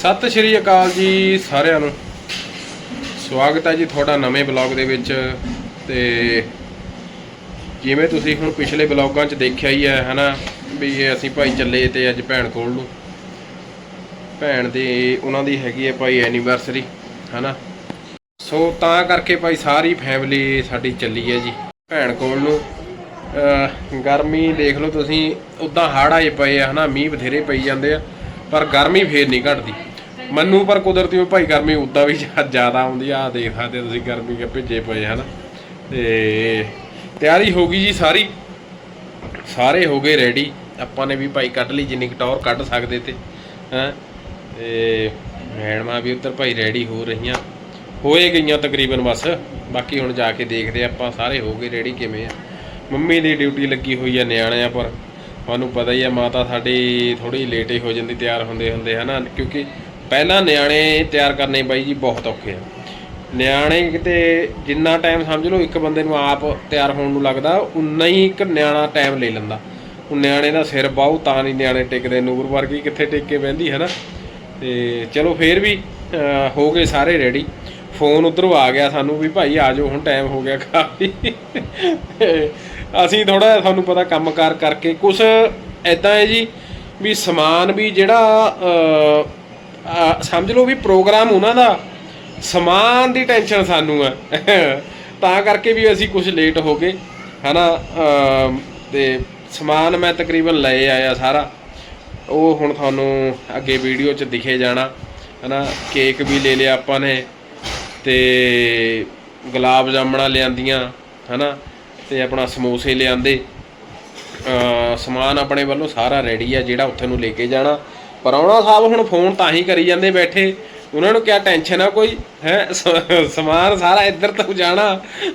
ਸਤਿ ਸ਼੍ਰੀ ਅਕਾਲ ਜੀ ਸਾਰਿਆਂ ਨੂੰ। ਸਵਾਗਤ ਹੈ ਜੀ ਤੁਹਾਡਾ ਨਵੇਂ ਬਲੌਗ ਦੇ ਵਿੱਚ। ਤੇ ਜਿਵੇਂ ਤੁਸੀਂ ਹੁਣ ਪਿਛਲੇ ਬਲੌਗਾਂ 'ਚ ਦੇਖਿਆ ਹੀ ਹੈ, ਹਨਾ, ਵੀ ਇਹ ਅਸੀਂ ਭਾਈ ਚੱਲੇ ਤੇ ਅੱਜ ਭੈਣ ਕੋਲ ਨੂੰ। ਭੈਣ ਦੀ, ਉਹਨਾਂ ਦੀ ਹੈਗੀ ਹੈ ਭਾਈ ਐਨੀਵਰਸਰੀ ਹਨਾ। ਸੋ ਤਾਂ ਕਰਕੇ ਭਾਈ ਸਾਰੀ ਫੈਮਿਲੀ ਸਾਡੀ ਚੱਲੀ ਹੈ ਜੀ, ਭੈਣ ਕੋਲ ਨੂੰ। ਗਰਮੀ ਦੇਖ ਲਓ ਤੁਸੀਂ, ਉਦਾਂ ਹੜ੍ਹ ਆਏ ਪਏ ਆ, ਹਨਾ, ਮੀਂਹ ਬਥੇਰੇ ਪਈ ਜਾਂਦੇ ਆ, ਪਰ ਗਰਮੀ ਫੇਰ ਨਹੀਂ ਘਟਦੀ। ਮੈਨੂੰ ਪਰ ਕੁਦਰਤੀ ਉਹ ਭਾਈ ਗਰਮੀ ਉਦਾਂ ਵੀ ਜ਼ਿਆਦਾ ਆਉਂਦੀ ਆ, ਆਹ ਦੇਖ ਸਕਦੇ ਤੁਸੀਂ ਗਰਮੀ ਕੇ ਭਿੱਜੇ ਪਏ ਹਨਾ। ਤੇ ਤਿਆਰੀ ਹੋ ਗਈ ਜੀ ਸਾਰੀ। ਸਾਰੇ ਹੋ ਗਏ ਰੈਡੀ ਆਪਾਂ ਨੇ ਵੀ ਭਾਈ ਕੱਢ ਲਈ ਜਿੰਨੀ ਕੁ ਟੌਰ ਕੱਢ ਸਕਦੇ ਤੇ, ਹੈਂ। ਤੇ ਮੈਡਮਾਂ ਵੀ ਉੱਧਰ ਭਾਈ ਰੈਡੀ ਹੋ ਰਹੀਆਂ। ਹੋਏ ਗਈਆਂ ਤਕਰੀਬਨ ਬਸ। ਬਾਕੀ ਹੁਣ ਜਾ ਕੇ ਦੇਖਦੇ ਆਪਾਂ, ਸਾਰੇ ਹੋ ਗਏ ਰੈਡੀ ਕਿਵੇਂ ਆ। ਮੰਮੀ ਦੀ ਡਿਊਟੀ ਲੱਗੀ ਹੋਈ ਆ ਨਿਆਣਿਆਂ ਪਰ। ਤੁਹਾਨੂੰ ਪਤਾ ਹੀ ਆ, ਮਾਤਾ ਸਾਡੀ ਥੋੜੀ ਲੇਟ ਹੀ ਹੋ ਜਾਂਦੀ, ਤਿਆਰ ਹੁੰਦੇ ਹੁੰਦੇ, ਹਨਾ। ਕਿਉਂਕਿ ਪਹਿਲਾਂ ਨਿਆਣੇ ਤਿਆਰ ਕਰਨੇ ਬਾਈ ਜੀ ਬਹੁਤ ਔਖੇ ਆ। ਨਿਆਣੇ ਕਿਤੇ ਜਿੰਨਾ ਟਾਈਮ ਸਮਝ ਲਓ, ਇੱਕ ਬੰਦੇ ਨੂੰ ਆਪ ਤਿਆਰ ਹੋਣ ਨੂੰ ਲੱਗਦਾ, ਉਨਾ ਹੀ ਇੱਕ ਨਿਆਣਾ ਟਾਈਮ ਲੈ ਲੈਂਦਾ। ਉਹ ਨਿਆਣੇ ਦਾ ਸਿਰ ਬਾਹੂ, ਤਾਂ ਨਹੀਂ ਨਿਆਣੇ ਟਿਕਦੇ। ਨੂਰ ਵਰਗੀ ਕਿੱਥੇ ਟਿਕ ਕੇ ਬਹਿੰਦੀ ਹੈ ਨਾ ਤੇ ਚਲੋ ਫੇਰ ਵੀ ਹੋ ਗਏ ਸਾਰੇ ਰੈਡੀ ਫੋਨ ਉਧਰੋਂ ਆ ਗਿਆ ਸਾਨੂੰ ਵੀ, ਭਾਈ ਆ ਜਾਓ, ਹੁਣ ਟਾਈਮ ਹੋ ਗਿਆ ਕਾਫੀ। ਤੇ ਅਸੀਂ ਥੋੜਾ ਤੁਹਾਨੂੰ ਪਤਾ ਕੰਮਕਾਰ ਕਰਕੇ ਕੁਝ ਐਦਾਂ ਹੈ ਜੀ ਵੀ ਸਮਾਨ ਵੀ ਜਿਹੜਾ ਸਮਝ ਲਓ ਵੀ ਪ੍ਰੋਗਰਾਮ ਉਹਨਾਂ ਦਾ ਸਮਾਨ ਦੀ ਟੈਨਸ਼ਨ ਸਾਨੂੰ ਹੈ। ਤਾਂ ਕਰਕੇ ਵੀ ਅਸੀਂ ਕੁਝ ਲੇਟ ਹੋ ਗਏ, ਹਨਾ? ਅਮ, ਤੇ ਸਮਾਨ ਮੈਂ ਤਕਰੀਬਨ ਲੈ ਆਇਆ ਸਾਰਾ। ਉਹ ਹੁਣ ਤੁਹਾਨੂੰ ਅੱਗੇ ਵੀਡੀਓ 'ਚ ਦਿਖੇ ਜਾਣਾ, ਹਨਾ? ਕੇਕ ਵੀ ਲੈ ਲਿਆ ਆਪਾਂ ਨੇ, ਤੇ ਗੁਲਾਬ ਜਾਮਣਾ ਲਿਆਂਦੀਆਂ, ਹਨਾ? ਤੇ ਆਪਣਾ ਸਮੋਸੇ ਲਿਆਂਦੇ। ਸਮਾਨ ਆਪਣੇ ਵੱਲੋਂ ਸਾਰਾ ਰੈਡੀ ਆ, ਜਿਹੜਾ ਉੱਥੇ ਨੂੰ ਲੈ ਕੇ ਜਾਣਾ। ਪਰੌਣਾ ਸਾਹਿਬ ਹੁਣ ਫੋਨ ਤਾਂ ਹੀ ਕਰੀ ਜਾਂਦੇ ਬੈਠੇ। ਉਹਨਾਂ ਨੂੰ ਕਿਆ ਟੈਨਸ਼ਨ ਆ ਕੋਈ? ਹੈ? ਸਮਾਨ ਸਾਰਾ ਇੱਧਰ ਤੋਂ ਜਾਣਾ।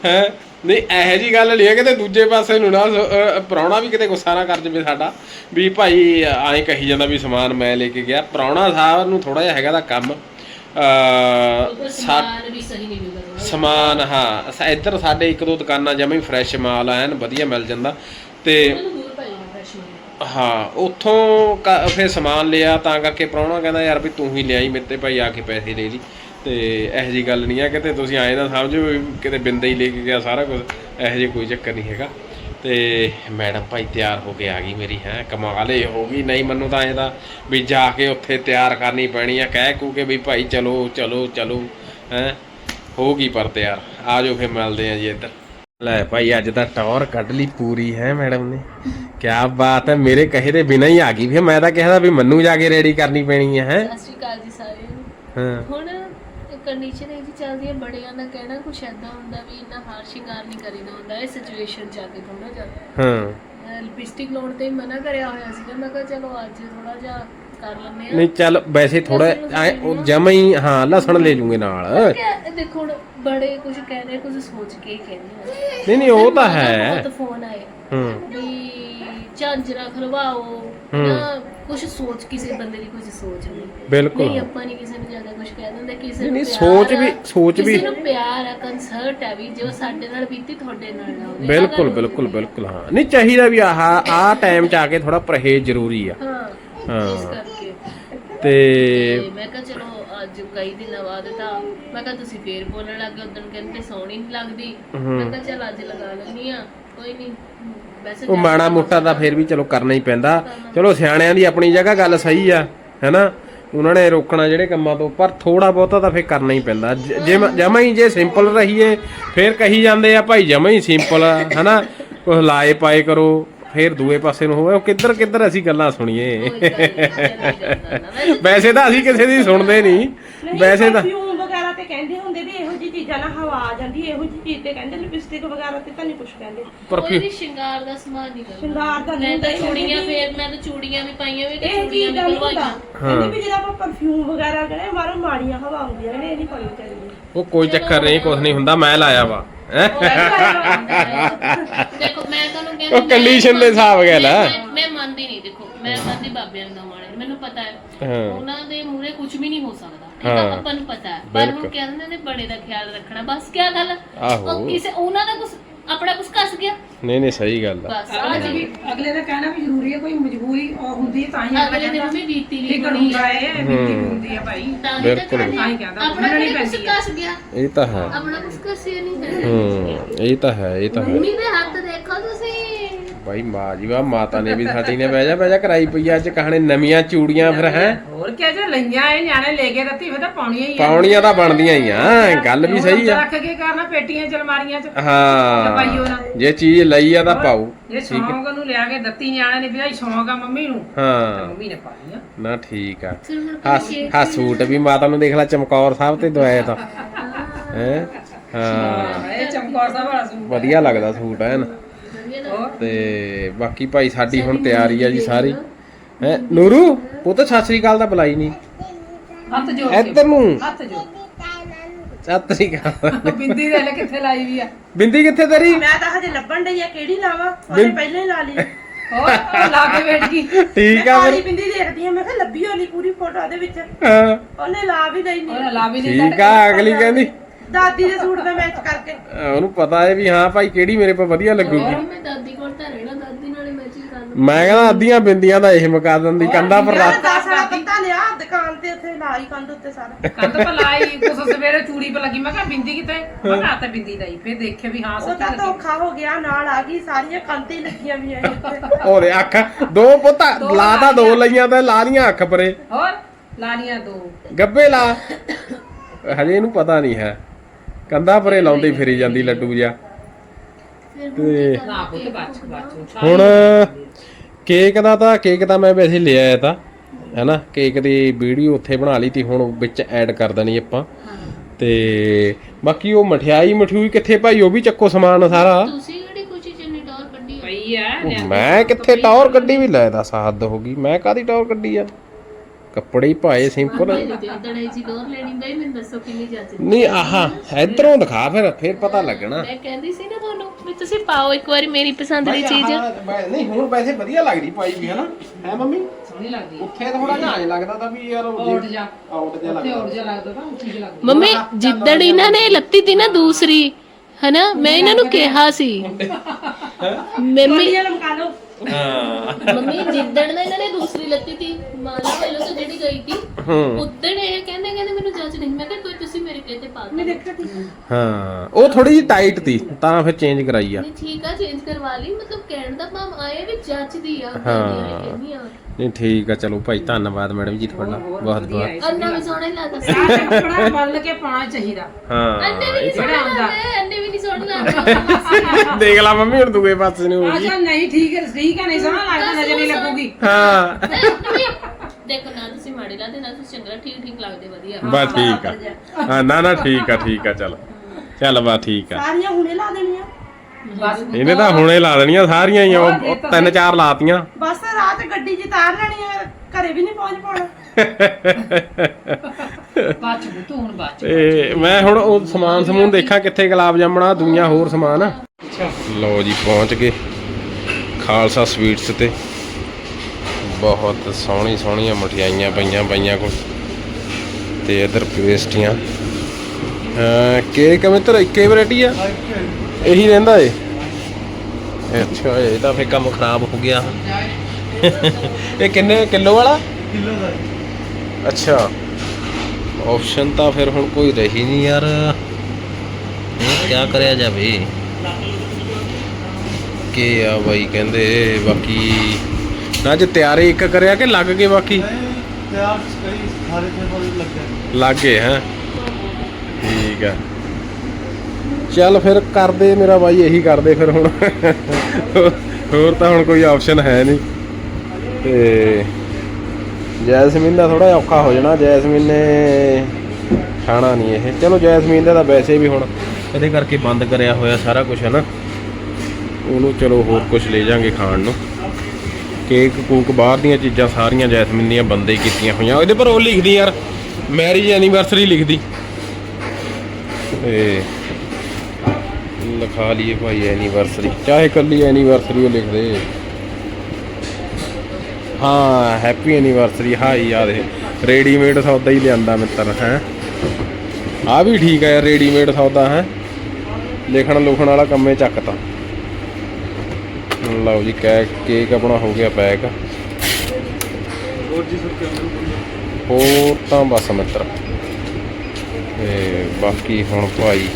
ਹੈ? ਨਹੀਂ ਇਹੋ ਜੀ ਗੱਲ ਨਹੀਂ ਹੈ ਕਿਤੇ ਦੂਜੇ ਪਾਸੇ ਨੂੰ ਨਾ ਪਰੌਣਾ ਵੀ ਕਿਤੇ ਗੁੱਸਾ ਨਾ ਕਰ ਜਵੇ ਸਾਡਾ। ਵੀ ਭਾਈ ਐਂ ਕਹੀ ਜਾਂਦਾ ਵੀ ਸਮਾਨ ਮੈਂ ਲੈ ਕੇ ਗਿਆ। ਪਰੌਣਾ ਸਾਹਿਬ ਨੂੰ ਥੋੜਾ ਜਿਹਾ ਹੈਗਾ ਦਾ ਕੰਮ। ਸਮਾਨ ਵੀ ਸਹੀ ਨਹੀਂ ਮਿਲਦਾ ਸਮਾਨ ਹਾਂ। ਇੱਧਰ ਸਾਡੇ ਇੱਕ ਦੋ ਦੁਕਾਨਾਂ ਜਮੇ ਫਰੈਸ਼ ਮਾਲ ਐਨ ਵਧੀਆ ਮਿਲ ਜਾਂਦਾ। ਤੇ ਮੈਨੂੰ ਦੂਰ ਪੈ ਜਾਣਾ ਫਰੈਸ਼ ਮਾਲ ਹਾਂ, ਉੱਥੋਂ ਕ- ਫਿਰ ਸਮਾਨ ਲਿਆ, ਤਾਂ ਕਰਕੇ ਪ੍ਰਾਹੁਣਾ ਕਹਿੰਦਾ ਯਾਰ ਵੀ ਤੂੰ ਹੀ ਲਿਆਈ ਮੇਰੇ ਤੇ ਭਾਈ ਆ ਕੇ ਪੈਸੇ ਲੈ ਲਈ। ਤੇ ਇਹੋ ਜੀ ਗੱਲ ਨਹੀਂ ਆ ਕਿਤੇ ਤੁਸੀਂ ਆਏ ਨਾ ਸਮਝੋ ਵੀ ਕਿਤੇ ਬਿੰਦਾ ਹੀ ਲੈ ਕੇ ਗਿਆ ਸਾਰਾ ਕੁਝ ਇਹੋ ਜਿਹੀ ਕੋਈ ਚੱਕਰ ਨਹੀਂ ਹੈਗਾ। ਤੇ ਮੈਡਮ ਭਾਈ ਤਿਆਰ ਹੋ ਕੇ ਆ ਗਈ ਮੇਰੀ, ਹੈ, ਕਮਾਲ ਏ ਹੋ ਗਈ, ਨਹੀਂ ਮੈਨੂੰ ਤਾਂ ਐਂ ਵੀ ਜਾ ਕੇ ਉੱਥੇ ਤਿਆਰ ਕਰਨੀ ਪੈਣੀ ਆ, ਕਹਿ ਕੂ ਕੇ ਵੀ ਭਾਈ ਚਲੋ ਚਲੋ ਚਲੋ, ਹੈ, ਹੋ ਗਈ ਪਰ ਤਿਆਰ। ਆ ਜਾਓ ਫਿਰ ਮਿਲਦੇ ਆ ਜੀ ਇੱਧਰ। ਲੈ ਭਾਈ ਅੱਜ ਤਾਂ ਟੌਰ ਕੱਢ ਲਈ ਪੂਰੀ ਹੈ ਮੈਡਮ ਨੇ। ਕਿਆ ਬਾਤ ਹੈ ਮੇਰੇ ਕਹੇ ਦੇ ਬਿਨਾਂ ਹੀ ਆ ਗਈ। ਫਿਰ ਮੈਂ ਤਾਂ ਕਿਹਾ ਵੀ ਮੰਨੂ ਜਾ ਕੇ ਰੈਡੀ ਕਰਨੀ ਪੈਣੀ ਹੈ ਹੈਂ? ਸਤਿ ਸ਼੍ਰੀ ਅਕਾਲ ਜੀ ਸਾਰਿਆਂ ਨੂੰ। ਹਾਂ। ਹੁਣ ਕੰਡੀਸ਼ਨ ਇਹ ਜੀ ਚੱਲਦੀ ਹੈ ਬੜਿਆਂ ਦਾ ਕਹਿਣਾ ਕੁਛ ਐਦਾਂ ਹੁੰਦਾ ਵੀ ਇੰਨਾ ਹਾਰ ਸ਼ਿੰਗਾਰ ਨਹੀਂ ਕਰੀਦਾ ਹੁੰਦਾ ਇਹ ਸਿਚੁਏਸ਼ਨ ਜਾ ਕੇ ਥੋੜਾ ਜਿਹਾ। ਹਾਂ। ਲਿਪਸਟਿਕ ਲਾਉਣ ਤੇ ਮਨਾ ਕਰਿਆ ਹੋਇਆ ਸੀਗਾ ਮੈਂ ਕਿਹਾ ਚਲੋ ਅੱਜ ਥੋੜਾ ਜਿਹਾ ਕਰ ਆ ਨਹੀਂ ਚੱਲ ਵੈਸੇ ਥੋੜਾ ਜਮਾ ਹੀ ਹਾਂ ਲਸਣ ਲੈ ਜੂਗੇ ਨਾਲ। ਕਿ ਦੇਖੋ ਹੁਣ ਬੜੇ ਕੁਝ ਕਹਿੰਦੇ ਕੁਝ ਸੋਚ ਕੇ ਹੀ ਕਹਿੰਦੇ ਆ। ਨਹੀਂ ਨਹੀਂ ਉਹ ਤਾਂ ਹੈ। ਬਹੁਤ ਫੋਨ ਆਏ। ਹੂੰ। ਵੀ ਝਾਂਜਰਾ ਖਲਵਾਓ ਨਾ ਕੁਝ ਸੋਚ ਕਿਸੇ ਬੰਦੇ ਦੀ ਕੁਝ ਸੋਚ ਨਹੀਂ। ਬਿਲਕੁਲ। ਨਹੀਂ ਆਪਾਂ ਨਹੀਂ ਕਿਸੇ ਨੂੰ ਜ਼ਿਆਦਾ ਕੁਝ ਕਹਿ ਦਿੰਦੇ ਕਿਸੇ ਨਹੀਂ, ਨੂੰ ਨਹੀਂ, ਪਿਆਰ ਸੋਚ ਆ, ਵੀ- ਸੋਚ ਵੀ- ਕਿਸੇ ਨੂੰ ਪਿਆਰ ਆ ਕੰਸਰਟ ਹੈ ਵੀ ਜੋ ਸਾਡੇ ਨਾਲ ਬੀਤੀ ਤੁਹਾਡੇ ਨਾਲ ਨਾ ਹੋਵੇ। ਬਿਲਕੁਲ ਬਿਲਕੁਲ ਬਿਲਕੁਲ ਹਾਂ। ਨਹੀਂ ਚਾਹੀਦਾ ਵੀ ਆਹ ਆਹ ਟਾਈਮ ਚ ਆ ਕੇ ਥੋੜਾ ਪਰਹੇਜ਼ ਜ਼ਰੂਰੀ ਆ। ਹਾਂ। ਹਾਂ। ਇਸ ਕਰਕੇ। ਤੇ ਤੇ ਮੈਂ ਕਿਹਾ ਚਲੋ ਅੱਜ ਕਈ ਦਿਨਾਂ ਬਾਅਦ ਤਾਂ ਮੈਂ ਕਿਹਾ ਤੁਸੀਂ ਫੇਰ ਬੋਲਣ ਲੱਗ ਗਏ ਉਦੋਂ ਕਹਿੰਦੇ ਸੋਹਣੀ ਨਹੀਂ ਲੱਗਦੀ। ਮੈਂ ਕਿਹਾ ਚਲ ਅੱਜ ਲਗਾ ਲੈਣੀ ਆ ਕੋਈ ਨਹੀਂ ਵੈਸੇ ਉਹ ਮਾੜਾ ਮੋਟਾ ਤਾਂ ਫਿਰ ਵੀ ਚਲੋ ਕਰਨਾ ਹੀ ਪੈਂਦਾ। ਚਲੋ ਸਿਆਣਿਆਂ ਦੀ ਆਪਣੀ ਜਗ੍ਹਾ ਗੱਲ ਸਹੀ ਆ ਹੈਨਾ? ਉਹਨਾਂ ਨੇ ਰੋਕਣਾ ਜਿਹੜੇ ਕੰਮਾਂ ਤੋਂ ਪਰ ਥੋੜਾ ਬਹੁਤਾ ਤਾਂ ਫਿਰ ਕਰਨਾ ਹੀ ਪੈਂਦਾ। ਜ- ਜੇ ਜਮਾ ਹੀ ਜੇ ਸਿੰਪਲ ਰਹੀਏ ਫਿਰ ਕਹੀ ਜਾਂਦੇ ਆ ਭਾਈ ਜਮਾ ਹੀ ਸਿੰਪਲ ਹੈਨਾ? ਕੁਛ ਲਾਏ ਪਾਏ ਕਰੋ। ਫਿਰ ਦੂਏ ਪਾਸੇ ਨੂੰ ਹੋਵੇ ਉਹ ਕਿੱਧਰ ਕਿੱਧਰ ਅਸੀਂ ਗੱਲਾਂ ਸੁਣੀਏ। ਵੈਸੇ ਤਾਂ ਅਸੀਂ ਕਿਸੇ ਦੀ ਸੁਣਦੇ ਨਹੀਂ। ਵੈਸੇ ਤਾਂ ਪਰਫਿਊਮ ਵਗੈਰਾ ਤੇ ਕਹਿੰਦੇ ਹੁੰਦੇ ਵੀ ਇਹੋ ਜੀ ਚੀਜ਼ਾਂ ਨਾਲ ਹਵਾ ਆ ਜਾਂਦੀ ਇਹੋ ਜੀ ਚੀਜ਼ ਤੇ ਕਹਿੰਦੇ ਲਿਪਸਟਿਕ ਵਗੈਰਾ ਤੇ ਤਾਂ ਨਹੀਂ ਕੁਝ ਕਹਿੰਦੇ। ਕੋਈ ਵੀ ਸ਼ਿੰਗਾਰ ਦਾ ਸਮਾਨ ਨਹੀਂ ਕਰਨਾ ਸ਼ਿੰਗਾਰ ਦਾ ਮੈਂ ਨਹੀਂ ਤਾਂ ਚੂੜੀਆਂ ਫੇਰ ਮੈਂ ਤਾਂ ਚੂੜੀਆਂ ਵੀ ਪਾਈਆਂ ਵੀ ਤੇ ਇਹ ਚੂੜੀਆਂ ਚੀਜ਼ ਵੀ ਦਾ ਨਹੀਂ ਹੁੰਦਾ। ਖਲਵਾਈਆਂ ਕਹਿੰਦੇ ਵੀ ਜਿਹੜਾ ਆਪਾਂ ਪਰਫਿਊਮ ਵਗੈਰਾ ਕਹਿੰਦੇ ਮਾਰੋ ਮਾੜੀਆਂ ਹਵਾ ਆਉਂਦੀਆਂ ਨੇ ਇਹ ਨਹੀਂ ਪਾਣੀ ਚਾਹੀਦੀ। ਉਹ ਕੋਈ ਚੱਕਰ ਨਹੀਂ ਕੁਝ ਨਹੀਂ ਹੁੰਦਾ ਮੈਂ ਲਾਇਆ ਵਾ। ਹੈਂ? ਮੈਂ ਤੁਹਾਨੂੰ ਕਹਿੰਦੀ ਉਹ condition ਦੇ ਹਿਸਾਬ ਨਾਲ ਨਾ। ਮੈਂ- ਮੈਂ ਮੰਨਦੀ ਨਹੀਂ ਦੇਖੋ ਮੈਂ ਮੰਨਦੀ ਬਾਬਿਆਂ ਦਾ ਮਾਣੇ ਮੈਨੂੰ ਪਤਾ ਹੈ ਹਾਂ ਉਹਨਾਂ ਦੇ ਮੂਰੇ ਕੁਝ ਵੀ ਨਹੀਂ ਹੋ ਸਕਦਾ ਇਹ ਹਾਂ। ਤਾਂ ਆਪਾਂ ਨੂੰ ਪਤਾ ਹੈ ਪਰ ਬਿਲਕੁਲ। ਕਹਿੰਦੇ ਨੇ ਬੜੇ ਦਾ ਖਿਆਲ ਰੱਖਣਾ ਬਸ ਕੀ ਗੱਲ ਆਹੋ। ਉਹ ਕਿਸੇ ਉਹਨਾਂ ਦਾ ਕੁਝ ਆਪਣਾ ਕੁਛ ਕੱਸ ਗਿਆ? ਨਹੀਂ ਨਹੀਂ ਸਹੀ ਗੱਲ ਆ। ਬਸ ਆ ਅਗਲੇ ਜੀ ਵੀ ਅਗਲੇ ਦਾ ਕਹਿਣਾ ਵੀ ਜ਼ਰੂਰੀ ਹੈ ਕੋਈ ਮਜਬੂਰੀ ਹੁੰਦੀ ਹੈ ਤਾਂ ਹੀ ਅਗਲਾ ਅਗਲੇ ਦਿਨ ਕਹਿੰਦਾ ਵੀ ਬੀਤੀ ਫਿਕਰ ਹੋਣੀ। ਹੁੰਦਾ ਹੈ ਬੀਤੀ ਹੁੰਦੀ ਹੈ ਭਾਈ। ਤਾਂ ਹੀ ਤਾਂ ਬਿਲਕੁਲ। ਕਹਿੰਦੇ ਤਾਂ ਹੀ ਕਹਿੰਦਾ, ਆਪਣਾ ਮੰਨਣੀ ਪੈਂਦੀ ਹੈ। ਕੱਸ ਗਿਆ? ਇਹ ਤਾਂ ਹੈ। ਆਪਣਾ ਕੁਛ ਕੱਸਿਆ ਨਹੀਂ। ਹੈ ਹੂੰ ਇਹ ਤਾਂ ਹੈ ਇਹ ਤਾਂ ਹੈ। ਮੰਮੀ ਦੇ ਹੱਥ ਦੇਖੋ ਤੁਸੀਂ। ਬਾਈ ਮਾਂ ਜੀ ਵਾ ਮਾਤਾ ਨੇ ਵੀ ਸਾਡੀ ਨੇ ਬਹਿ ਜਾ ਬਹਿ ਜਾ ਕਰਾਈ ਪਈ ਆ ਅੱਜ ਕਹਾਣੇ ਨਵੀਆਂ ਚੂੜੀਆਂ ਫਿਰ ਹੈ? ਹੋਰ ਕਿਆ ਜੇ ਲਈਆਂ ਇਹ ਨਿਆਣੇ ਲੈ ਕੇ ਰੱਤੀ ਫਿਰ ਤਾਂ ਪਾਉਣੀਆਂ ਹੀ ਆ। ਪਾਉਣੀਆਂ ਤਾਂ ਬਣਦੀਆਂ ਹੀ ਆ ਗੱਲ ਵੀ ਸਹੀ ਆ। ਰੱਖ ਕੇ ਕਰਨਾ ਪੇਟੀਆਂ ਚ ਅਲਮਾਰੀਆਂ ਚ। ਹਾਂ। ਪਾਈਓ ਨਾ। ਜੇ ਚੀਜ਼ ਲਈ ਆ ਤਾਂ ਪਾਓ। ਜੇ ਸ਼ੌਂਕ ਨੂੰ ਲਿਆ ਕੇ ਦਿੱਤੀ ਨਿਆਣੇ ਨੇ ਵੀ ਸ਼ੌਂਕ ਆ ਮੰਮੀ ਨੂੰ ਹਾਂ। ਮੰਮੀ ਨੇ ਪਾ ਲਿਆ ਨਾ ਠੀਕ ਆ। ਹਾਂ ਹਾਂ ਸੂਟ ਵੀ ਮਾਤਾ ਨੂੰ ਦੇਖ ਲੈ ਚਮਕੌਰ ਸਾਹਿਬ ਤੇ ਦਵਾਇਆ ਤਾਂ। ਹੈ। ਹਾਂ? ਇਹ ਚਮਕੌਰ ਸਾਹਿਬ ਵਾਲਾ ਸੂਟ ਵਧੀਆ ਲੱਗਦਾ ਸੂਟ ਐਨ ਹੋਰ? ਤੇ ਬਾਕੀ ਭਾਈ ਸਾਡੀ ਹੁਣ ਤਿਆਰੀ ਆ ਜੀ ਸਾਰੀ। ਹੈ? ਨੂਰੂ ਪੁੱਤ ਸਤਿ ਸ੍ਰੀ ਅਕਾਲ ਦਾ ਬੁਲਾਈ ਨਹੀਂ। ਹੱਥ ਜੋੜ ਕੇ। ਇੱਧਰ ਨੂੰ। ਹੱਥ ਜੋੜ। ਸਤਿ ਸ੍ਰੀ ਅਕਾਲ। ਬਿੰਦੀ ਦੇ ਲੈ ਕਿੱਥੇ ਲਾਈ ਵੀ ਆ। ਬਿੰਦੀ ਕਿੱਥੇ ਤੇਰੀ? ਮੈਂ ਤਾਂ ਹਜੇ ਲੱਭਣ ਡਈ ਆ ਕਿਹੜੀ ਲਾਵਾਂ? ਉਹਨੇ ਪਹਿਲਾਂ ਹੀ ਲਾ ਲਈ। ਹੋਰ ਉਹ ਲਾ ਕੇ ਬੈਠ ਗਈ। ਠੀਕ ਆ ਕਾਲੀ ਫਿਰ। ਬਿੰਦੀ ਦੇਖਦੀ ਆ ਮੈਂ ਕਿਹਾ ਲੱਭੀ ਹੋਣੀ ਪੂਰੀ ਫੋਟੋ ਦੇ ਵਿੱਚ। ਹਾਂ, ਉਹਨੇ ਲਾ ਵੀ ਦਈ ਨਹੀਂ ਉਹ ਲਾ ਵੀ ਨਹੀਂ ਠੀਕ ਆ ਅਗਲੀ ਕਹਿੰਦੀ। ਦਾਦੀ ਦੇ ਸੂਟ ਦਾ ਮੈਚ ਕਰਕੇ। ਅਹ ਉਹਨੂੰ ਪਤਾ ਹੈ ਵੀ ਹਾਂ ਭਾਈ ਕਿਹੜੀ ਮੇਰੇ ਪਾ ਵਧੀਆ ਲੱਗੂਗੀ। ਮੈਂ ਦਾਦੀ ਕੋਲ ਤਾਂ ਰਹਿਣਾ ਦਾਦੀ ਨਾਲੇ ਮੈਚਿੰਗ ਕਰ ਲਵਾਂ ਮੈਂ ਕਹਿੰਦਾ ਅੱਧੀਆਂ ਬਿੰਦੀਆਂ ਦਾ ਇਹ ਮੁਕਾ ਦਿੰਦੀ ਪਰ ਰੱਖ। 10 ਵਾਲਾ ਪੱਤਾ ਲਿਆ ਦੁਕਾਨ ਤੇ ਉੱਥੇ ਲਾਈ ਕੰਧ ਉੱਤੇ ਸਾਰਾ। ਕੰਧ ਪਰ ਲਾਈ ਕੁਛ ਸਵੇਰੇ ਚੂੜੀ ਪਰ ਲੱਗੀ। ਮੈਂ ਕਿਹਾ ਬਿੰਦੀ ਕਿਤੇ? ਮੈਂ ਕਿਹਾ ਆਹ ਤਾਂ ਬਿੰਦੀ ਲਾਈ ਫਿਰ ਦੇਖਿਆ ਵੀ ਹਾਂ ਉਹ ਸੱਚ ਤਾਂ ਲੱਗੀ। ਧੋਖਾ ਹੋ ਗਿਆ ਨਾਲ ਆ ਗਈ ਸਾਰੀਆਂ ਕੰਧ ਹੀ ਲੱਗੀਆਂ ਵੀ ਐ ਉੱਤੇ ਉਹਦੇ ਅੱਖ ਦੋ ਪੁੱਤਾ ਲਾ ਤਾਂ ਦੋ ਲਈਆਂ। ਤਾਂ ਲਾ ਲੀਆਂ ਅੱਖ ਪਰੇ। ਹੋਰ? ਲਾਣੀਆਂ ਦੋ। ਗੱਬੇ ਲਾ। ਹਜੇ ਇਹਨੂੰ ਪਤਾ ਨਹੀਂ ਹੈ। ਕੰਦਾ ਪਰੇ ਲਾਉਂਦੀ ਫਿਰੀ ਜਾਂਦੀ ਲੱਡੂ ਜਿਹਾ। ਫਿਰ ਤੇ ਨਾ ਪੁੱਤ ਬਾਚ ਬਾਚ ਹੁਣ ਕੇਕ ਦਾ ਤਾਂ ਕੇਕ ਤਾਂ ਮੈਂ ਵੈਸੇ ਲਿਆ ਆਇਆ ਤਾਂ। ਹੈਨਾ ਕੇਕ ਦੀ ਵੀਡੀਓ ਉੱਥੇ ਬਣਾ ਲਈ ਤੀ ਹੁਣ ਵਿੱਚ ਐਡ ਕਰ ਦੇਣੀ ਆਪਾਂ। ਤੇ ਬਾਕੀ ਉਹ ਮਠਿਆਈ ਮਠਿਊਈ ਕਿੱਥੇ ਭਾਈ ਉਹ ਵੀ ਚੱਕੋ ਸਮਾਨ ਸਾਰਾ। ਤੁਸੀਂ ਕਿਹੜੀ ਖੁਸ਼ੀ ਚ ਇੰਨੀ ਡੋਰ ਕੱਢੀ ਆ? ਪਈ ਆ ਉਹ ਮੈਂ ਕਿੱਥੇ ਟੌਰ ਕੱਢੀ ਵੀ ਲੈ ਦੱਸ ਹੱਦ ਹੋ ਗਈ। ਮੈਂ ਕਾਦੀ ਟੌਰ ਕੱਢੀ ਆ? ਕੱਪੜੇ ਹੀ ਪਾਏ ਸਿੰਪਲ ਮੇਰੇ ਤੇ ਉਦੋਂ ਇਹ ਜੀ ਡੋਰ ਲੈਣੀ ਬਈ ਮੈਨੂੰ ਦੱਸੋ ਕਿੰਨੀ ਜੱਜ ਨਹੀਂ ਆਹਾ ਇਧਰੋਂ ਦਿਖਾ ਫਿਰ ਫਿਰ ਪਤਾ ਲੱਗਣਾ। ਮੈਂ ਕਹਿੰਦੀ ਸੀ ਨਾ ਤੁਹਾਨੂੰ ਵੀ ਤੁਸੀਂ ਪਾਓ ਇੱਕ ਵਾਰੀ ਮੇਰੀ ਪਸੰਦ ਦੀ ਚੀਜ਼। ਨਹੀਂ ਹੁਣ ਵੈਸੇ ਵਧੀਆ ਲੱਗਦੀ ਪਾਈ ਵੀ ਹਨਾ? ਹੈ ਮੰਮੀ? ਸੋਹਣੀ ਲੱਗਦੀ ਉੱਥੇ ਥੋੜਾ ਜਿਹਾ ਐਂ ਲੱਗਦਾ ਤਾਂ ਵੀ ਯਾਰ ਉੱਠ ਜਾ ਆਊਟ ਜਿਹਾ ਉੱਥੇ ਲੱਗਦਾ। ਉੱਠ ਜਾ ਲੱਗਦਾ ਤਾਂ ਉੱਠੀ ਜਾ ਲੱਗਦਾ। ਮੰਮੀ ਜਿੱਦਣ ਇਹਨਾਂ ਨੇ ਲੱਤੀ ਤੀ ਨਾ ਦੂਸਰੀ ਹਨਾ ਮੈਂ ਇਹਨਾਂ ਨੂੰ ਕਿਹਾ ਸੀ। ਮੰਮੀ ਗੋਲੀਆਂ ਲਮਕਾ ਲਓ। ਹਾਂ। ਮੰਮੀ ਜਿੱਦਣ ਨਾ ਇਹਨਾਂ ਨੇ ਦੂਸਰੀ ਲੱਤੀ ਤੀ ਮਾਲਾ ਪਹਿਲਾਂ ਤੋਂ ਜਿਹੜੀ ਗਈ ਤੀ ਹੂੰ। ਉਦਣ ਇਹ ਕਹਿੰਦੇ ਕਹਿੰਦੇ ਮੈਨੂੰ ਜੱਜ ਨਹੀਂ। ਮੈਂ ਕਿਹਾ ਕੋਈ ਪਾ ਮੈਂ ਦੇਖਿਆ ਠੀਕ ਹਾਂ। ਉਹ ਥੋੜੀ ਜਿਹੀ ਟਾਈਟ ਤੀ ਤਾਂ ਫਿਰ ਚੇਂਜ ਕਰਾਈ ਆ। ਨਹੀਂ ਠੀਕ ਆ ਚੇਂਜ ਕਰਵਾ ਲਈ ਮਤਲਬ ਕਹਿਣ ਦਾ ਭਾਵ ਆਏ ਵੀ ਜੱਜਦੀ ਆ ਹਾਂ। ਕਹਿੰਦੀ ਆ ਨਹੀਂ ਠੀਕ ਆ ਚਲੋ ਭਾਈ ਧੰਨਵਾਦ ਮੈਡਮ ਜੀ ਤੁਹਾਡਾ ਬਹੁਤ ਬਹੁਤ। ਅੰਨਾ ਵੀ ਸੋਹਣੇ ਲੱਗਦਾ। ਸੀ ਸਾਰਾ ਕੱਪੜਾ ਬਦਲ ਕੇ ਪਾਉਣਾ ਚਾਹੀਦਾ। ਹਾਂ। ਅੰਨੇ ਵੀ ਨਹੀਂ ਸੋਹਣੇ। ਲੱਗਦੇ ਅੰਨੇ ਵੀ ਨਹੀਂ ਸੋਹਣੇ ਲੱਗਦੇ। ਦੇਖ ਲਾ ਮੰਮੀ ਹੁਣ ਦੂਏ ਪਾਸੇ ਨੂੰ ਹੋ ਗਈ। ਅੱਛਾ ਨਹੀਂ ਠੀਕ ਹੈ ਠੀਕ ਹੈ ਨਹੀਂ ਸੋਹਣਾ ਲੱਗਦਾ ਨਜ਼ਰ ਨਹੀਂ ਲੱਗੂਗੀ। ਹਾਂ। ਦੇਖੋ ਨਾ ਤੁਸੀਂ ਮਾੜੇ ਲੱਗਦੇ ਨਾ ਤੁਸੀਂ ਚੰਗਾ ਠੀਕ ਠੀਕ ਲੱਗਦੇ ਵਧੀਆ। ਬਸ ਠੀਕ ਆ। ਹਾਂ ਨਾ ਨਾ ਠੀਕ ਆ ਠੀਕ ਆ ਚਲ। ਚੱਲ ਬਾ ਠੀਕ ਆ। ਸਾਰੀਆਂ ਹੁਣੇ ਲਾ ਦੇਣੀਆਂ। ਬਸ ਇਹਨੇ ਤਾਂ ਹੁਣੇ ਲਾ ਦੇਣੀਆਂ ਸਾਰੀਆਂ ਹੀ ਉਹ ਉਹ ਤਿੰਨ ਚਾਰ ਲਾਤੀਆਂ। ਬਸ ਰਾਤ ਗੱਡੀ 'ਚ ਤਾਰ ਲੈਣੀ ਆ ਘਰੇ ਵੀ ਨਹੀਂ ਪਹੁੰਚ ਪਾਉਣਾ। ਬਾਚ ਤੂੰ ਹੁਣ ਬਾਚ ਤੇ ਮੈਂ ਹੁਣ ਉਹ ਸਮਾਨ ਸਮੂਨ ਦੇਖਾਂ ਕਿੱਥੇ ਗੁਲਾਬ ਜਾਮਣਾ ਦੁਨੀਆ ਹੋਰ ਸਮਾਨ ਲਓ ਜੀ ਪਹੁੰਚ ਗਏ। ਖਾਲਸਾ ਸਵੀਟਸ ਤੇ। ਬਹੁਤ ਸੋਹਣੀ ਸੋਹਣੀਆਂ ਮਠਿਆਈਆਂ ਪਈਆਂ ਪਈਆਂ ਕੋਲ ਤੇ ਇਧਰ ਪੇਸਟੀਆਂ। ਕੇਕ ਮਿੱਤਰ, ਇੱਕੇ ਵੈਰਾਈਟੀ ਆ? ਇਹੀ ਰਹਿੰਦਾ ਏ? ਅੱਛਾ, ਇਹ ਤਾਂ ਫੇ ਕੰਮ ਖਰਾਬ ਹੋ ਗਿਆ। ਇਹ ਕਿੰਨੇ, ਕਿਲੋ ਵਾਲਾ? ਕਿਲੋ ਦਾ ਅੱਛਾ। ਆਪਸ਼ਨ ਤਾਂ ਫਿਰ ਹੁਣ ਕੋਈ ਰਹੀ ਨਹੀਂ ਯਾਰ। ਇਹ ਕੀ ਕਰਿਆ ਜਾਵੇ? ਕੀ ਆ ਬਾਈ, ਕਹਿੰਦੇ ਬਾਕੀ ਅੱਜ ਤਿਆਰੀ ਇੱਕ ਕਰਿਆ ਕਿ ਲੱਗ ਗਏ ਬਾਕੀ? ਤਿਆਰ ਕਈ ਸਾਰੇ ਤੇ ਲੱਗ। ਗਏ ਹੈ? ਠੀਕ ਆ। ਚੱਲ ਫਿਰ ਕਰਦੇ ਮੇਰਾ ਬਾਈ ਇਹੀ ਕਰਦੇ ਫਿਰ ਹੁਣ। ਹੋਰ ਤਾਂ ਹੁਣ ਕੋਈ ਆਪਸ਼ਨ ਹੈ ਨਹੀਂ। ਤੇ ਜੈਸਮੀਨ ਦਾ ਥੋੜਾ ਔਖਾ ਹੋ ਜਾਣਾ। ਜੈਸਮੀਨ ਨੇ ਖਾਣਾ ਨਹੀਂ ਇਹ। ਚਲੋ ਜੈਸਮੀਨ ਦਾ ਤਾਂ ਵੈਸੇ ਵੀ ਹੁਣ ਇਹਦੇ ਕਰਕੇ ਬੰਦ ਕਰਿਆ ਹੋਇਆ ਸਾਰਾ ਕੁਝ ਹੈ ਨਾ? ਉਹਨੂੰ ਚਲੋ ਹੋਰ ਕੁਝ ਲੈ ਜਾਾਂਗੇ ਖਾਣ ਨੂੰ। ਕੇਕ ਕੂਕ ਬਾਹਰ ਦੀਆਂ ਚੀਜ਼ਾਂ ਸਾਰੀਆਂ ਜੈਸਮੀਨ ਦੀਆਂ ਬੰਦੇ ਹੀ ਕੀਤੀਆਂ ਹੋਈਆਂ। ਇਹਦੇ ਪਰ ਉਹ ਲਿਖਦੀ ਯਾਰ ਮੈਰਿਜ ਐਨੀਵਰਸਰੀ ਲਿਖਦੀ। ਤੇ ਲਿਖਾ ਲਈਏ ਭਾਈ ਐਨੀਵਰਸਰੀ ਚਾਹੇ ਕੱਲੀ ਐਨੀਵਰਸਰੀ ਉਹ ਲਿਖ ਦੇ। ਹਾਂ ਹੈਪੀ ਐਨੀਵਰਸਰੀ ਹਾਂ ਯਾਦ ਹੈ ਰੈਡੀਮੇਡ ਸੌਦਾ ਹੀ ਲਿਆਂਦਾ ਮਿੱਤਰ, ਹੈ। ਆ ਵੀ ਠੀਕ ਹੈ ਯਾਰ ਰੈਡੀਮੇਡ ਸੌਦਾ, ਹੈ। ਲਿਖਣ ਲੁਖਣ ਵਾਲਾ ਕੰਮੇ ਚੱਕਤਾ। ਲਓ ਜੀ ਕੈ ਕੇਕ ਆਪਣਾ ਹੋ ਗਿਆ ਪੈਕ ਹੋਰ ਜੀ ਸਰ ਕੈਮਰਾ ਬੰਦ ਹੋਰ ਤਾਂ ਬਸ ਮਿੱਤਰ। ਤੇ ਬਾਕੀ ਹੁਣ ਭਾਈ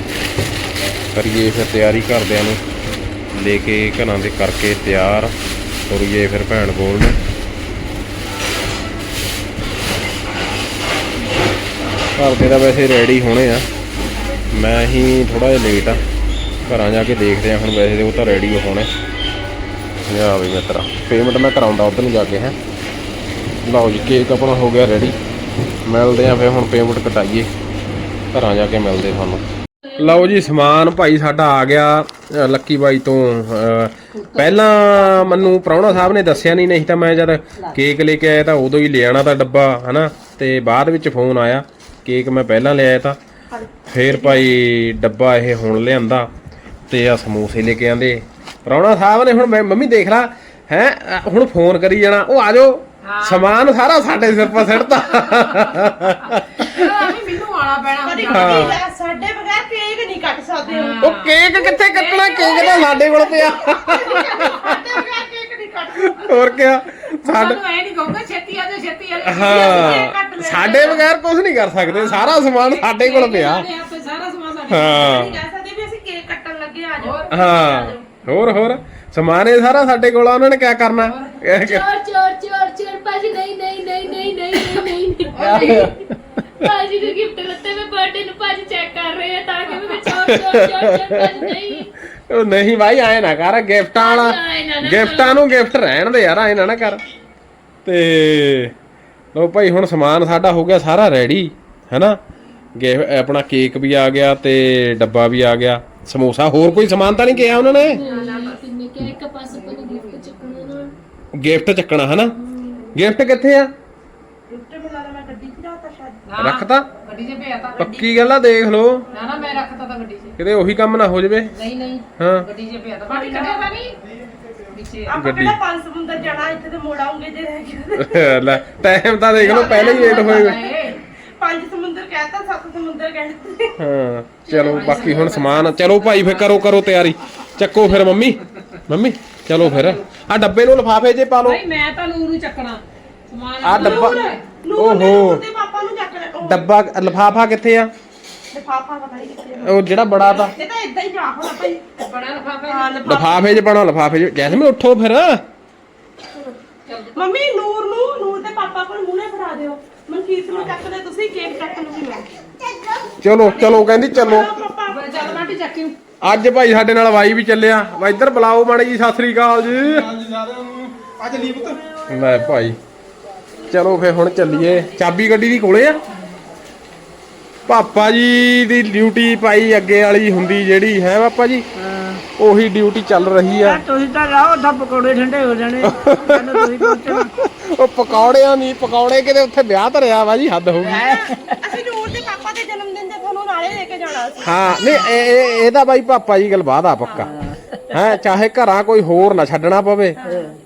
ਕਰੀਏ ਫਿਰ ਤਿਆਰੀ ਘਰਦਿਆਂ ਨੂੰ। ਲੈ ਕੇ ਘਰਾਂ ਦੇ ਕਰਕੇ ਤਿਆਰ ਤੁਰੀਏ ਫਿਰ ਭੈਣ ਕੋਲ ਨੂੰ। ਘਰ ਦੇ ਤਾਂ ਵੈਸੇ ਰੈਡੀ ਹੋਣੇ ਆ। ਮੈਂ ਹੀ ਥੋੜਾ ਜਿਹਾ ਲੇਟ ਆ। ਘਰਾਂ ਜਾ ਕੇ ਦੇਖਦੇ ਆ ਹੁਣ ਵੈਸੇ ਉਹ ਤਾਂ ਰੈਡੀ ਹੋਣੇ। ਲਿਆ ਵੀ ਮਿੱਤਰਾ ਪੇਮੈਂਟ ਮੈਂ ਕਰਾਉਂਦਾ ਉਧਰ ਨੂੰ ਜਾ ਕੇ, ਹੈ। ਲਓ ਜੀ ਕੇਕ ਆਪਣਾ ਹੋ ਗਿਆ ਰੈਡੀ ਮਿਲਦੇ ਆ ਫਿਰ ਹੁਣ ਪੇਮੈਂਟ ਕਟਾਈਏ। ਘਰਾਂ ਜਾ ਕੇ ਮਿਲਦੇ ਤੁਹਾਨੂੰ। ਲਓ ਜੀ, ਸਮਾਨ ਭਾਈ ਸਾਡਾ ਆ ਗਿਆ ਲੱਕੀ ਬਾਈ ਤੋਂ। ਪਹਿਲਾਂ ਮੈਨੂੰ ਪ੍ਰਾਹੁਣਾ ਸਾਹਿਬ ਨੇ ਦੱਸਿਆ ਨਹੀਂ ਨਹੀਂ ਤਾਂ ਮੈਂ ਜਦ ਕੇਕ ਲੈ ਕੇ ਆਇਆ ਤਾਂ ਉਦੋਂ ਹੀ ਲੈ ਆਣਾ ਤਾਂ ਡੱਬਾ, ਹਨਾ। ਤੇ ਬਾਅਦ ਵਿੱਚ ਫੋਨ ਆਇਆ ਕੇਕ ਮੈਂ ਪਹਿਲਾਂ ਲੈ ਆਇਆ ਤਾਂ। ਫੇਰ ਭਾਈ ਡੱਬਾ ਇਹ ਹੁਣ ਲਿਆਂਦਾ। ਤੇ ਆ ਸਮੋਸੇ ਲੈ ਕੇ ਆਂਦੇ। ਪ੍ਰਾਹੁਣਾ ਸਾਹਿਬ ਨੇ ਹੁਣ ਮੈਂ ਮੰਮੀ ਦੇਖ ਲਾ ਹੈ ਹੁਣ ਫੋਨ ਕਰੀ ਜਾਣਾ ਉਹ ਆ ਜਾਓ। ਸਮਾਨ ਸਾਰਾ ਸਾਡੇ ਸਿਰ 'ਤੇ ਸਿੱਟਦਾ ਮੈਨੂੰ ਆਣਾ ਪੈਣਾ ਕਦੀ ਹੁੰਦਾ। ਕਦੀ ਲੈ, ਸਾਡੇ ਬਗੈਰ ਕੇਕ ਨਹੀਂ ਕੱਟ ਸਕਦੇ ਹੋ। ਉਹ ਕੇਕ ਕਿੱਥੇ ਕੱਟਣਾ? ਕੇਕ ਤਾਂ ਸਾਡੇ ਕੋਲ ਪਿਆ। ਸਾਡੇ ਬਗੈਰ ਕੇਕ ਨਹੀਂ ਕੱਟ ਸਕਦੇ। ਹੋਰ ਕਿਆ? ਸਾਡੇ ਸਾਨੂੰ ਐ ਨਹੀਂ ਕਹੂੰਗਾ ਛੇਤੀ ਆ ਜਾ ਛੇਤੀ ਆ ਜਾ ਹਾਂ। ਸਾਡੇ ਬਗੈਰ ਕੁਝ ਨਹੀਂ ਕਰ ਸਕਦੇ। ਸਾਰਾ ਸਮਾਨ ਸਾਡੇ ਕੋਲ ਪਿਆ। 'ਚ ਸਾਰਾ ਸਮਾਨ ਸਾਡੇ ਹਾਂ। ਨਹੀਂ ਕਹਿ ਸਕਦੇ ਵੀ ਅਸੀਂ ਕੇਕ ਕੱਟਣ ਲੱਗੇ ਆ ਜਾਓ। ਹਾਂ। ਹੋਰ ਹੋਰ। ਸਮਾਨ ਇਹ ਸਾਰਾ ਸਾਡੇ ਕੋਲ ਆ ਉਹਨਾਂ ਨੇ ਕਿਆ ਕਰਨਾ? ਚੋਰ ਚੋਰ ਚੋਰ ਚੋਰ। ਭਾਜੀ ਨਹੀਂ ਨਹੀਂ ਨਹੀਂ ਨਹੀਂ ਨਹੀਂ ਨਹੀਂ ਨਹੀਂ ਨਹੀਂ। ਭਾਜੀ ਨੂੰ ਗਿਫਟ ਲੱਤੇ ਮੈਂ ਬਰਥਡੇ ਨੂੰ ਭਾਜੀ ਚੈੱਕ ਕਰ ਰਹੇ ਆ ਤਾਂ ਕਿ ਮੈਂ ਚੋਰ ਚੋਰ ਚੋਰ ਚੋਰ ਭਾਜੀ ਨਹੀਂ। ਉਹ ਨਹੀਂ ਭਾਈ ਐ ਨਾ ਕਰ ਗਿਫਟਾਂ ਵਾਲਾ। ਐਂ ਨਾ ਨਾ ਗਿਫਟਾਂ ਨੂੰ ਗਿਫਟ ਰਹਿਣ ਦੇ ਯਾਰ ਐ ਨਾ ਨਾ ਕਰ। ਤੇ ਲੋ ਭਾਈ ਹੁਣ ਸਮਾਨ ਸਾਡਾ ਹੋ ਗਿਆ ਸਾਰਾ ਰੈਡੀ ਹੈਨਾ? ਗਿਫ ਆਪਣਾ ਕੇਕ ਵੀ ਆ ਗਿਆ ਤੇ ਡੱਬਾ ਵੀ ਆ ਗਿਆ। ਸਮੋਸਾ ਹੋਰ ਕੋਈ ਸਮਾਨ ਤਾਂ ਨਹੀਂ ਕਿਹਾ ਉਹਨਾਂ ਨੇ? ਕਿੰਨੇ ਇੱਕ ਗਿਫਟ ਚੱਕਣਾ ਨਾ ਗਿਫਟ ਚੱਕਣਾ ਹਨਾ? ਗਿਫਟ ਕਿੱਥੇ ਆ? ਗਿਫਟ ਮਿਲਾ ਮੈਂ ਗੱਡੀ 'ਚ ਜਾਤਾ ਸ਼ਾਇਦ। ਹਾਂ, ਰੱਖਤਾ? ਗੱਡੀ 'ਚ ਪਿਆ ਤਾਂ। ਪੱਕੀ ਗੱਲ ਆ ਦੇਖ ਲੋ ਨਾ ਨਾ ਮੈਂ ਰੱਖਤਾ ਤਾਂ ਗੱਡੀ 'ਚ। ਕਿਤੇ ਉਹੀ ਕੰਮ ਨਾ ਹੋ ਜਾਵੇ। ਨਹੀਂ ਨਹੀਂ। ਹਾਂ। ਗੱਡੀ 'ਚ ਪਿਆ ਤਾਂ। ਬਾਕੀ ਕੱਢਿਆ ਤਾਂ ਨਹੀਂ? ਵਿੱਚੇ ਆਪਾਂ ਗੱਡੀ। ਕਿਹੜਾ ਪੰਜ ਸਮੁੰਦਰ ਜਾਣਾ ਇੱਥੇ ਤੇ ਮੋੜ ਆਉਂਗੇ ਜੇ ਰਹਿ ਗਏ ਲੈ ਟਾਈਮ ਤਾਂ ਦੇਖ ਲਓ ਪਹਿਲੇ ਹੀ ਲੇਟ ਹੋਏ। ਹੋਏ। ਏ, ਪੰਜ ਸਮੁੰਦਰ ਕਹਿਤਾ ਸੱਤ ਸਮੁੰਦਰ ਕਹਿੰਦੇ ਹਾਂ। ਚਲੋ ਬਾਕੀ ਹੁਣ ਸਮਾਨ ਚਲੋ ਭਾਈ ਫੇਰ ਕਰੋ ਕਰੋ ਤਿਆਰੀ। ਚੱਕੋ ਫਿਰ ਮੰਮੀ ਮੰਮੀ ਚਲੋ ਫਿਰ। ਆ ਡੱਬੇ ਨੂੰ ਲਫਾਫੇ 'ਚ ਪਾ ਲਓ। ਭਾਈ ਮੈਂ ਤਾਂ ਨੂਰ ਨੂੰ ਚੱਕਣਾ। ਸਮਾਨ ਆ ਡੱਬਾ ਨੂਰ। ਨੇ ਓਹੋ। ਤੇ ਪਾਪਾ ਨੂੰ ਚੱਕ ਲੈ ਉਹ ਡੱਬਾ ਲਫਾਫਾ ਕਿੱਥੇ ਆ? ਲਿਫਾਫਾ ਪਤਾ ਨਹੀਂ ਕਿੱਥੇ ਆ। ਉਹ ਜਿਹੜਾ ਬੜਾ ਤਾਂ ਇਹ ਤਾਂ ਇਦਾਂ ਹੀ ਜਾ ਹੋਣਾ ਭਾਈ। ਬੜਾ ਲਫਾਫਾ 'ਚ ਪਾਣਾ ਲਫਾਫੇ। 'ਚ ਜੈਸਮੀਨ ਉੱਠੋ ਫਿਰ। ਮੰਮੀ ਨੂਰ ਨੂੰ ਨੂਰ ਦੇ ਪਾਪਾ ਕੋਲ ਮੂਹਰੇ ਫੜਾ ਦਿਓ। ਮਨਕੀਤ ਨੂੰ ਚੱਕ ਲੈ ਤੁਸੀਂ ਕੇਕ ਕੱਟ ਲੂਗੀ ਮੈਂ। ਚਲੋ ਚਲੋ ਕਹਿੰਦੀ ਚਲੋ। ਪਾਪਾ ਚੱਲ ਬਾਟੀ ਚੱਕੀ ਨੂੰ ਅੱਜ ਭਾਈ ਸਾਡੇ ਨਾਲ ਬਾਈ ਵੀ ਚੱਲਿਆ। ਵਾ ਇੱਧਰ ਬੁਲਾਓ ਮਾੜੀ ਜੀ ਸਤਿ ਸ੍ਰੀ ਅਕਾਲ ਜੀ। ਹਾਂਜੀ ਸਾਰਿਆਂ ਨੂੰ। ਅੱਜ ਲੀਵ ਤੇ ਲੈ ਭਾਈ ਚਲੋ ਫੇ ਹੁਣ ਚੱਲੀਏ। ਚਾਬੀ ਗੱਡੀ ਦੀ ਕੋਲੇ ਆ। ਪਾਪਾ ਜੀ ਦੀ ਡਿਊਟੀ ਭਾਈ ਅੱਗੇ ਵਾਲੀ ਹੁੰਦੀ ਜਿਹੜੀ ਹੈ ਪਾਪਾ ਜੀ? ਉਹੀ ਡਿਊਟੀ ਚੱਲ ਰਹੀ ਆ। ਤੁਸੀਂ ਤਾਂ ਲਾਓ ਤਾਂ ਪਕੌੜੇ ਠੰਡੇ ਹੋ ਜਾਣੇ। ਮੈਨੂੰ ਤੁਸੀਂ ਪਹੁੰਚਣਾ ਉਹ ਪਕੌੜਿਆਂ ਨਹੀਂ ਪਕੌੜੇ ਕਿਤੇ ਉੱਥੇ ਵਿਆਹ ਧਰਿਆ ਵਾ ਜੀ ਹੱਦ ਹੋ ਗਈ ਅਸੀਂ ਨੂਰ ਦੇ ਪਾਪਾ ਦੇ ਜਨਮ ਦਿਨ ਤੇ ਤੁਹਾਨੂੰ ਸੀ। ਹਾਂ ਨਹੀਂ ਇਹ ਇਹ- ਇਹਦਾ ਬਾਈ ਪਾਪਾ ਜੀ ਗੱਲ ਬਾਤ ਆ ਪੱਕਾ। ਹੈ। ਚਾਹੇ ਘਰਾਂ ਕੋਈ ਹੋਰ ਨਾ ਛੱਡਣਾ ਪਵੇ।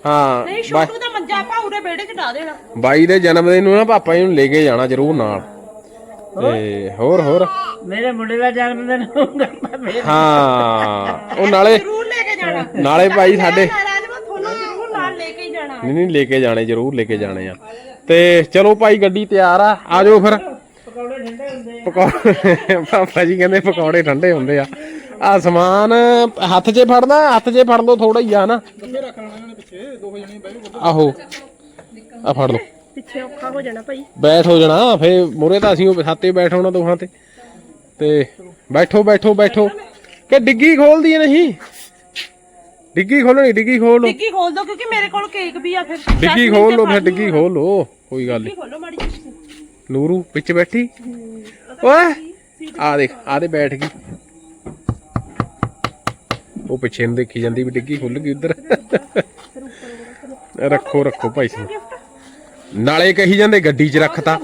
ਹਾਂ। ਨਹੀਂ ਛੋਟੂ ਦਾ ਮੰਜਾ ਆਪਾਂ ਉਰੇ ਵਿਹੜੇ 'ਚ ਡਾ ਦੇਣਾ। ਬਾਈ ਦੇ ਜਨਮ ਦਿਨ ਨੂੰ ਨਾ ਪਾਪਾ ਜੀ ਨੂੰ ਲੈ ਕੇ ਜਾਣਾ ਜ਼ਰੂਰ ਨਾਲ। ਤੇ ਹੋਰ? ਹੋਰ ਮੇਰੇ ਮੁੰਡੇ ਦਾ ਜਨਮ ਦਿਨ ਹੋਊਗਾ ਮੈਂ ਫੇਰ ਹਾਂ ਉਹ ਨਾਲੇ ਜ਼ਰੂਰ ਲੈ ਕੇ ਜਾਣਾ। ਨਾਲੇ ਭਾਈ ਸਾਡੇ ਨਾਰਾਜ਼ ਮੈਂ ਤੁਹਾਨੂੰ ਜ਼ਰੂਰ ਨਾਲ ਲੈ ਕੇ ਹੀ ਜਾਣਾ। ਨਹੀਂ ਨਹੀਂ ਲੈ ਕੇ ਜਾਣੇ ਜ਼ਰੂਰ ਲੈ ਕੇ ਜਾਣੇ ਆ। ਤੇ ਚਲੋ ਭਾਈ ਗੱਡੀ ਤਿਆਰ ਆ ਆ ਜਾਓ ਫਿਰ। ਪਕੌੜੇ ਪਾਪਾ ਜੀ ਕਹਿੰਦੇ ਪਕੌੜੇ ਠੰਡੇ ਹੁੰਦੇ ਆ। ਆ ਸਮਾਨ ਹੱਥ 'ਚ ਫੜਨਾ ਹੱਥ 'ਚ ਫੜ ਲਓ ਥੋੜਾ ਹੀ ਆ ਨਾ। ਆਹੋ। ਆ ਫੜ ਲਓ। ਪਿੱਛੇ ਔਖਾ ਹੋ ਜਾਣਾ ਭਾਈ। ਬੈਠ ਹੋ ਜਾਣਾ ਫੇ ਮੂਰੇ ਤਾਂ ਅਸੀਂ ਉਹ ਛਾਤੇ ਬੈਠ ਹੋਣਾ ਦੋਹਾਂ ਤੇ। ਤੇ ਬੈਠੋ ਬੈਠੋ ਬੈਠੋ। ਕਿ ਡਿੱਗੀ ਖੋਲਦੀ ਨਹੀਂ? ਡਿੱਗੀ ਖੋਲਣੀ ਡਿੱਗੀ ਖੋਲ ਡਿੱਗੀ ਖੋਲ ਦੋ ਕਿਉਂਕਿ ਮੇਰੇ ਕੋਲ ਕੇਕ ਵੀ ਆ ਫਿਰ ਡਿੱਗੀ ਖੋਲ ਲਓ ਫਿਰ ਡਿੱਗੀ ਖੋਲ ਕੋਈ ਗੱਲ ਨਹੀਂ ਖੋਲੋ ਮਾੜੀ ਜਿਹੀ ਨੂਰੂ ਵਿੱਚ ਬੈਠੀ। ਓਏ ਆ ਦੇਖ ਆ ਦੇ ਬੈਠ ਗਈ। ਉਹ ਪਿੱਛੇ ਨੂੰ ਦੇਖੀ ਜਾਂਦੀ ਵੀ ਡਿੱਗੀ ਖੁੱਲ ਗਈ ਉਧਰ। ਰੱਖੋ ਰੱਖੋ ਭਾਈ ਸਾਹਿਬ। ਨਾਲੇ ਕਹੀ ਜਾਂਦੇ ਗੱਡੀ 'ਚ ਰੱਖਤਾ।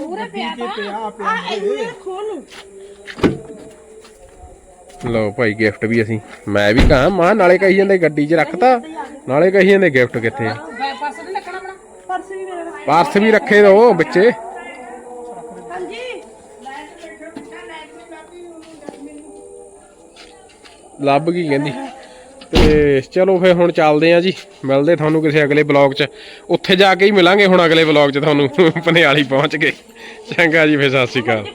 ਲਓ ਭਾਈ ਗਿਫਟ ਵੀ ਅਸੀਂ। ਮੈਂ ਵੀ ਕਹਾਂ ਮਾਂ ਨਾਲੇ ਕਹੀ ਜਾਂਦੇ ਗੱਡੀ 'ਚ ਰੱਖਤਾ। ਨਾਲੇ ਕਹੀ ਜਾਂਦੇ ਗਿਫਟ ਕਿੱਥੇ ਆ? ਪਰਸ ਵੀ ਰੱਖੇ ਦੋ ਵਿੱਚੇ। ਲੱਭ ਗਈ ਕਹਿੰਦੀ। ਤੇ ਚਲੋ ਫੇ ਹੁਣ ਚੱਲਦੇ ਆ ਜੀ, ਮਿਲਦੇ ਤੁਹਾਨੂੰ ਕਿਸੇ ਅਗਲੇ ਬਲੌਗ 'ਚ। ਉੱਥੇ ਜਾ ਕੇ ਹੀ ਮਿਲਾਂਗੇ ਹੁਣ ਅਗਲੇ ਬਲੌਗ 'ਚ ਤੁਹਾਨੂੰ, ਪਨਿਆਲੀ ਪਹੁੰਚ ਕੇ ਚੰਗਾ ਜੀ ਫੇ ਸਤਿ ਸ਼੍ਰੀ ਅਕਾਲ।